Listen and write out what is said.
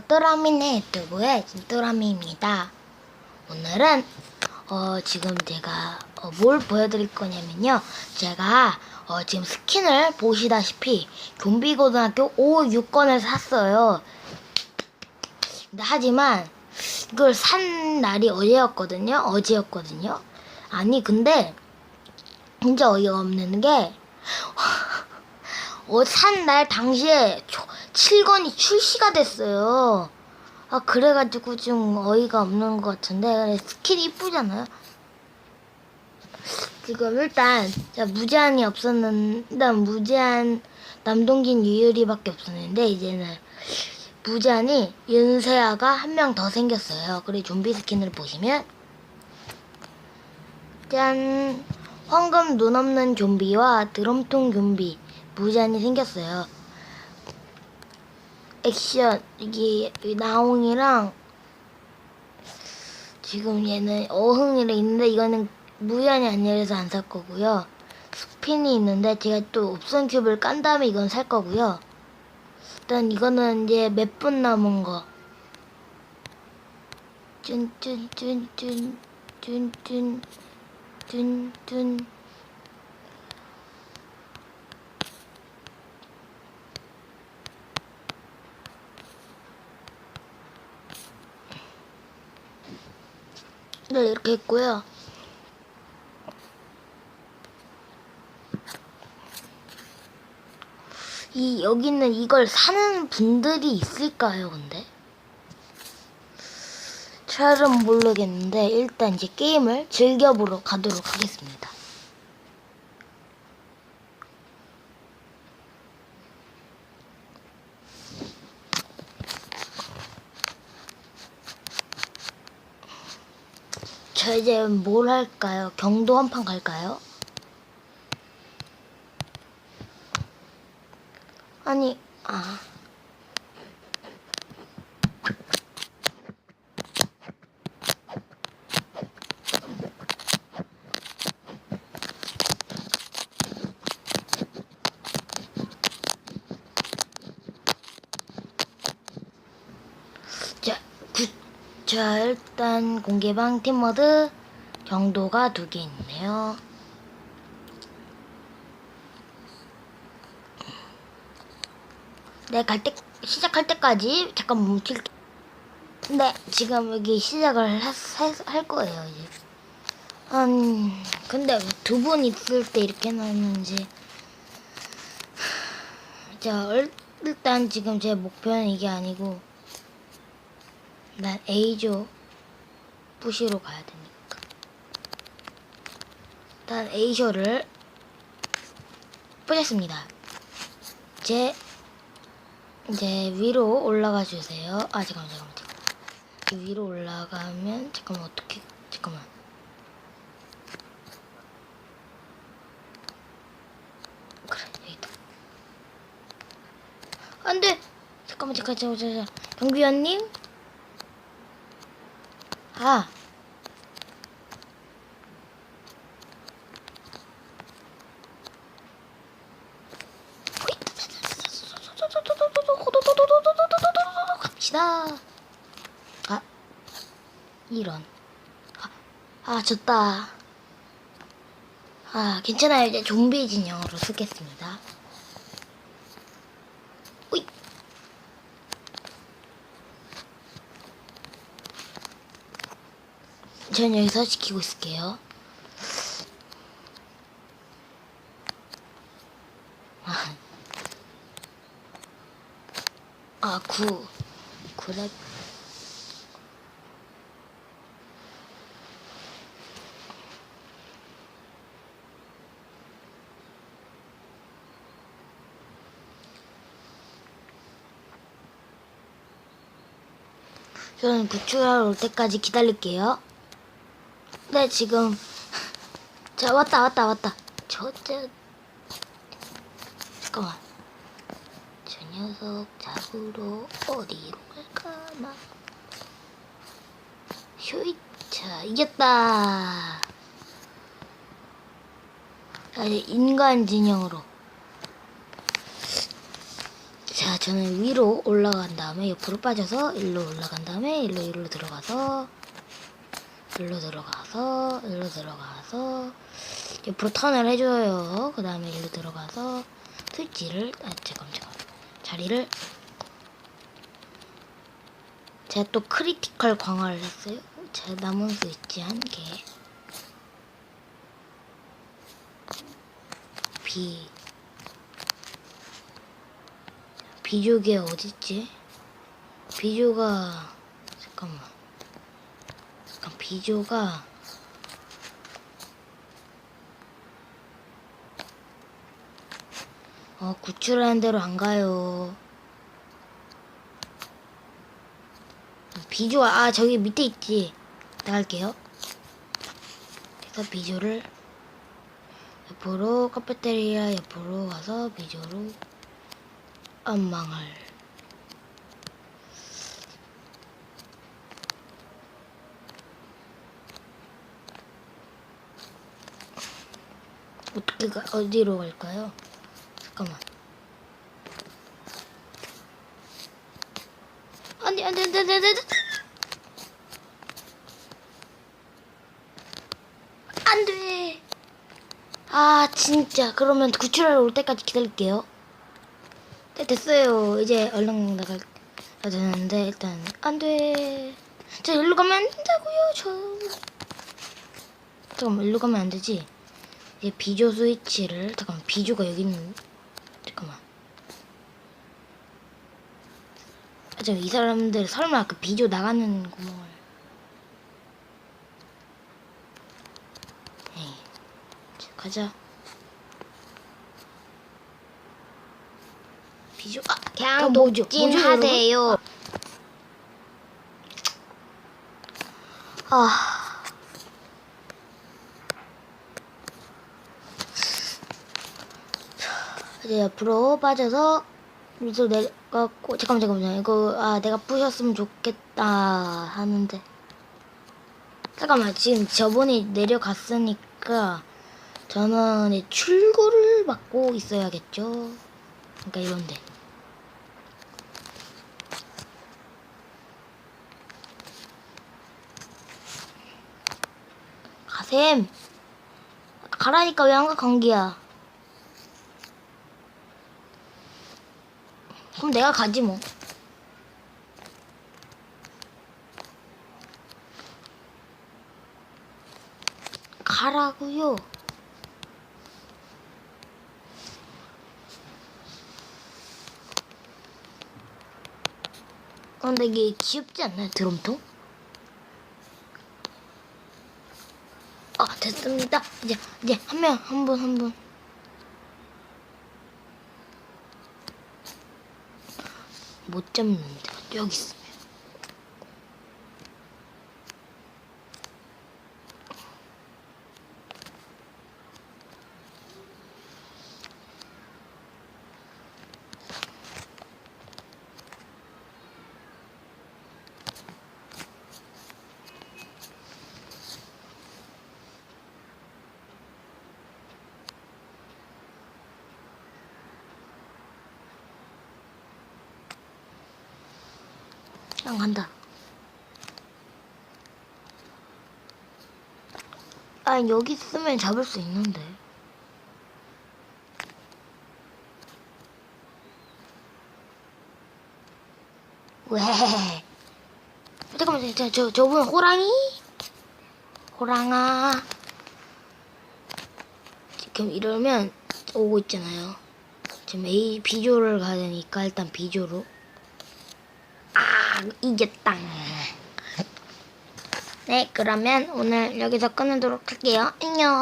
또라미네 유튜브의 진또라미입니다. 오늘은 어, 지금 제가 어, 뭘 보여드릴 거냐면요. 제가 어, 지금 스킨을 보시다시피 좀비고등학교 5, 6권을 샀어요. 근데 하지만 이걸 산 날이 어제였거든요. 어제였거든요. 아니 근데 진짜 어이가 없는 게 어, 산 날 당시에 7권이 출시가 됐어요. 아, 그래가지고 좀 어이가 없는 것 같은데, 스킨이 이쁘잖아요? 지금 일단, 자, 무제한이 없었는, 일단 무제한 남동진 유유리밖에 없었는데, 이제는 무제한이 윤세아가 한 명 더 생겼어요. 그리고 좀비 스킨을 보시면, 짠! 황금 눈 없는 좀비와 드럼통 좀비 무제한이 생겼어요. 액션 이게 나옹이랑 지금 얘는 어흥이라 있는데 이거는 무제한이 아니라서 안 살 거고요. 스핀이 있는데 제가 또 옵션 큐브를 깐 다음에 이건 살 거고요. 일단 이거는 이제 몇 분 남은 거. 쭌쭌쭌쭌쭌쭌쭌쭌 네, 이렇게 했고요. 이 여기는 이걸 사는 분들이 있을까요, 근데? 잘은 모르겠는데 일단 이제 게임을 즐겨보러 가도록 하겠습니다. 저 이제 뭘 할까요? 경도 한 판 갈까요? 아니, 아. 자, 구, 자, 일단 공개방 팀모드 경도가 두 개 있네요. 네, 갈 때, 시작할 때까지 잠깐 멈출게. 네, 지금 여기 시작을 하, 할, 할 거예요, 이제. 음, 근데 두 분 있을 때 이렇게 나왔는지. 자, 일- 일단 지금 제 목표는 이게 아니고, 난 A조 부시로 가야 되니까. 일단 A쇼를 뿌렸습니다. 제 이제 위로 올라가 주세요. 아 잠깐만 잠깐만 잠깐만. 위로 올라가면 잠깐만 어떻게 잠깐만. 그래 여기다. 안돼. 잠깐만 잠깐 잠깐 잠깐. 경비원님. 아. 갑시다. 아, 이런. 아, 아, 졌다. 아, 괜찮아요. 이제 좀비 진영으로 쓰겠습니다. 전 여기서 지키고 있을게요. 아, 아, 구. 그래. 저는 구출하러 올 때까지 기다릴게요. 네, 지금. 자, 왔다, 왔다, 왔다. 저, 저. 잠깐만. 저 녀석 잡으러 어디로 갈까나? 쇼이차, 이겼다. 자, 이제 인간 진영으로. 자, 자, 저는 위로 올라간 다음에 옆으로 빠져서 일로 올라간 다음에 일로 일로 들어가서 일로 들어가서 일로 들어가서 옆으로 턴을 해줘요. 그 다음에 일로 들어가서 스위치를 아 잠깐 잠깐 자리를 제가 또 크리티컬 강화를 했어요. 제 남은 스위치 한 개. 비 비조개 어딨지? 비조가 잠깐만 잠깐 비조가 어 구출하는 대로 안 가요. 비조가 아 저기 밑에 있지? 나갈게요. 그래서 비조를 옆으로 카페테리아 옆으로 가서 비조로 안망을 어떻게 가, 어디로 갈까요? 잠깐만. 안돼 안돼 안돼 안돼 안돼 안돼. 아 진짜. 그러면 구출하러 올 때까지 기다릴게요. 네, 됐어요. 이제 얼른 나갈 야 되는데 일단 안돼. 저 일로 가면 안 된다고요 저. 잠깐만 일로 가면 안 되지 이제 비조 스위치를 잠깐만 비조가 여기 있는 잠깐만 아, 잠깐 이 사람들 설마 그 비조 나가는 구멍을 에이 자, 가자 비조 아 그냥 뭐죠? 독진 뭐죠, 여러분? 하세요. 아. 이제 옆으로 빠져서 밑으로 내려가고 잠깐만 잠깐만 이거 아 내가 부셨으면 좋겠다 하는데. 잠깐만 지금 저번에 내려갔으니까 저는 이 출구를 막고 있어야겠죠? 그러니까 이런데. 가셈! 가라니까 왜 안가 감기야 그럼 내가 가지 뭐 가라고요 어, 근데 이게 귀엽지 않나요 드럼통? 아 됐습니다. 이제 이제 한 명 한 분 한 분. 못 잡는데 여기 있으 면. 안 간다. 아 여기 있으면 잡을 수 있는데. 왜? 잠깐만, 저, 저, 저분 호랑이? 호랑아. 지금 이러면 오고 있잖아요. 지금 A, B조를 가야 되니까 일단 B조로. 아, 이겼다. 네, 그러면 오늘 여기서 끊도록 할게요. 안녕.